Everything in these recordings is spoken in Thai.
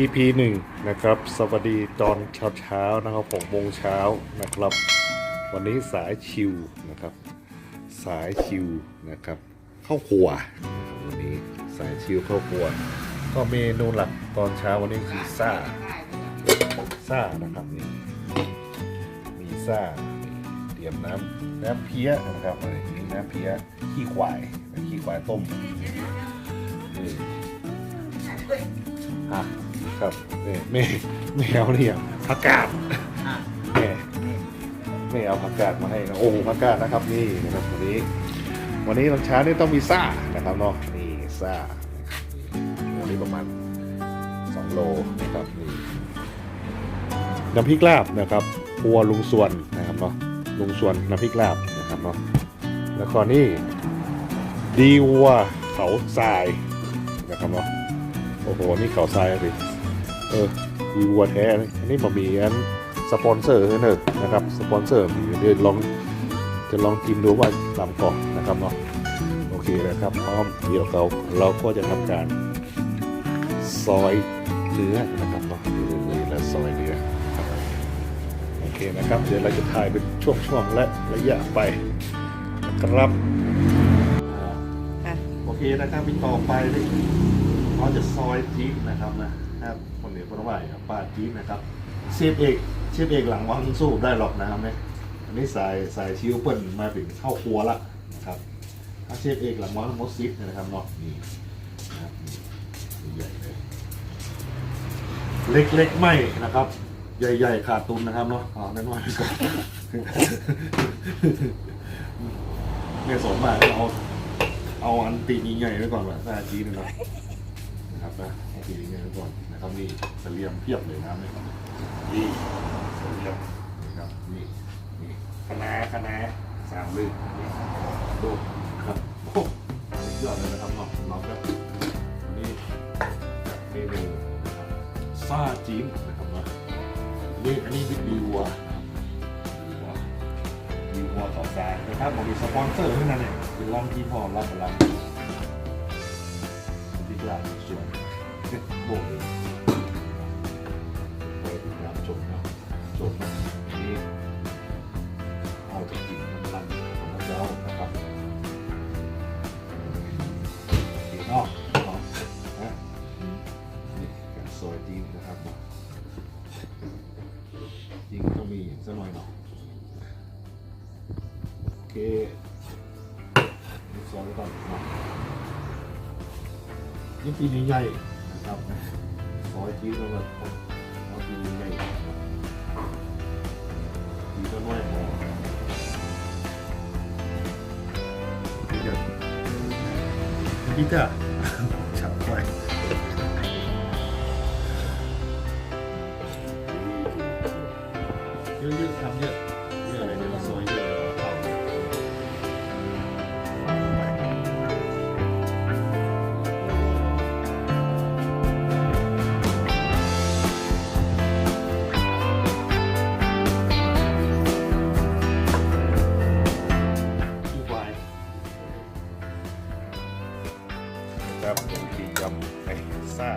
EP หนึ่งนะครับ สวัสดีตอนเช้าเช้าๆนะครับหกโมงเช้านะครับ วันนี้สายชิวนะครับ สายชิวนะครับ เข้าวครัววันนี้สายชิวเข้าวครัว ก็เมนูหลักตอนเช้าวันนี้คือซ่าซ่านะครับนี่มีซ่าเตรียมน้ำน้ำเพี้ยนะครับนี่น้ำเพี้ยขี้ควายขี้ควายต้มนี่ฮะ ครับนี่ไม่ไม่เอาเนี่ยผักกาดแม่ไม่เอาผักกาดมาให้นะโอ้โหผักกาดนะครับนี่นะครับวันนี้ วันนี้ตอนเช้านี่ต้องมีซ่านะครับเนาะนี่ซ่านะครับนี่วันนี้ประมาณ2โลนะครับนี่น้ำพริกลาบนะครับครัวลุงส่วนนะครับเนาะลุงส่วนน้ำพริกลาบนะครับเนาะแล้วก็นี่ดีวัวเขาทรายนะครับเนาะโอ้โหนี่เขาทรายสิ เออมีวัวแท้อันนี้ผมมีอันสปอนเซอร์เนอะนะครับสปอนเซอร์มีเดี๋ยวลองจะลองกินดูว่าลำก่อนนะครับเนาะโอเคนะครับพร้อมเดี๋ยวเราเราก็จะทำการซอยเนื้อนะครับเนาะนี่แล้วซอยเนื้อโอเคนะครับ เดี๋ยวเราจะถ่ายเป็นช่วงๆและระยะไปนะครับโอเคนะครับมีต่อไปเราจะซอยจี๊ดนะครับนะครับ คนเหนือคนว่าปลาจี๊ดนะครับเชฟเอกเชฟเอกหลังวังสู้ได้หรอกนะครับเนี่ยอันนี้สายสายชิวเปิ้ลมาถึงเข้าครัวละนะครับถ้าเชฟเอกหลังวังมดซิดนะครับเนาะนี่นะครับนี่ใหญ่เลยเล็กๆไม่นะครับ ใหญ่ๆขาดตุนนะครับเนาะเอาน้อยๆไปก่อนเนี่ยสนมากเอาเอาอันตีนี้ใหญ่ไว้ก่อนแบบหน้าจีนนะครับ นะครับนะเอาตีนใหญ่ๆไว้ก่อนนะครับนี่เสลียมเพียบเลยนะครับนี่นี่เสลียมนะครับนี่นี่คะน้าคะน้าสามลึกนี่ดูครับโอ้ยอดเลยนะครับเนาะเราก็วันนี้เมนูนะครับซาจีนนะครับนาะนนี้อันนี้บิ๊กบีวัวบีวัวต่อแซงนะครับผมมีสปอนเซอร์ขึ้นมาเนี่ยเป็นลองที่พอรับไป แล้วที่กลาส่วนเนี่ยโบกเลยไปดูน้ำจมนะจมนี้เอาจากกินน้ำมันของพระเจ้านะครับดีเนาะเนาะนะนี่การซอยดีนนะครับจริงต้องมีสักหน่อยเนาะโอเคซอยก่อนนะ นี่ปีนี้ใหญ่นะครับขอจีนแล้วแบบเอาปีใหญ่ปีก็น้อยพอพี่จ้า ครับผมทียำไอซ่า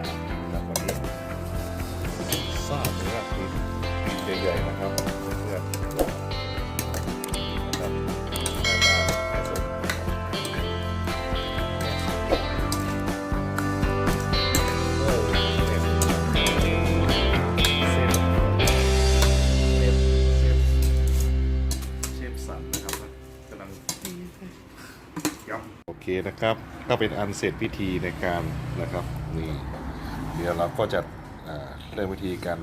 จากวันนี้ซ่าเนื้อคือปีใหญ่ๆนะครับ เคนะครับ ก็เป็นอันเสร็จพิธีในการนะครับนี่เดี๋ยวเราก็จะเริ่มพิธีการ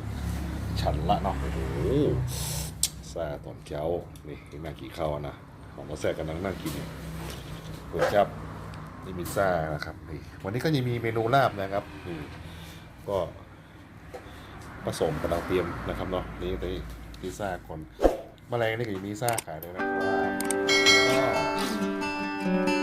ฉันละเนาะโอ้โหซาตอนเจ้านี่นั่งกินข้าวนะของก็แซกกันนั่งนั่งกินเนี่ยเปิดจับนี่มีซ่านะครับนี่วันนี้ก็ยังมีเมนูลาบนะครับนี่ก็ผสมกำลังเตรียมนะครับเนาะนี่ไปพิซซ่าก่อนแมลงนี่ก็ยังมีซ่าขายด้วยนะครับ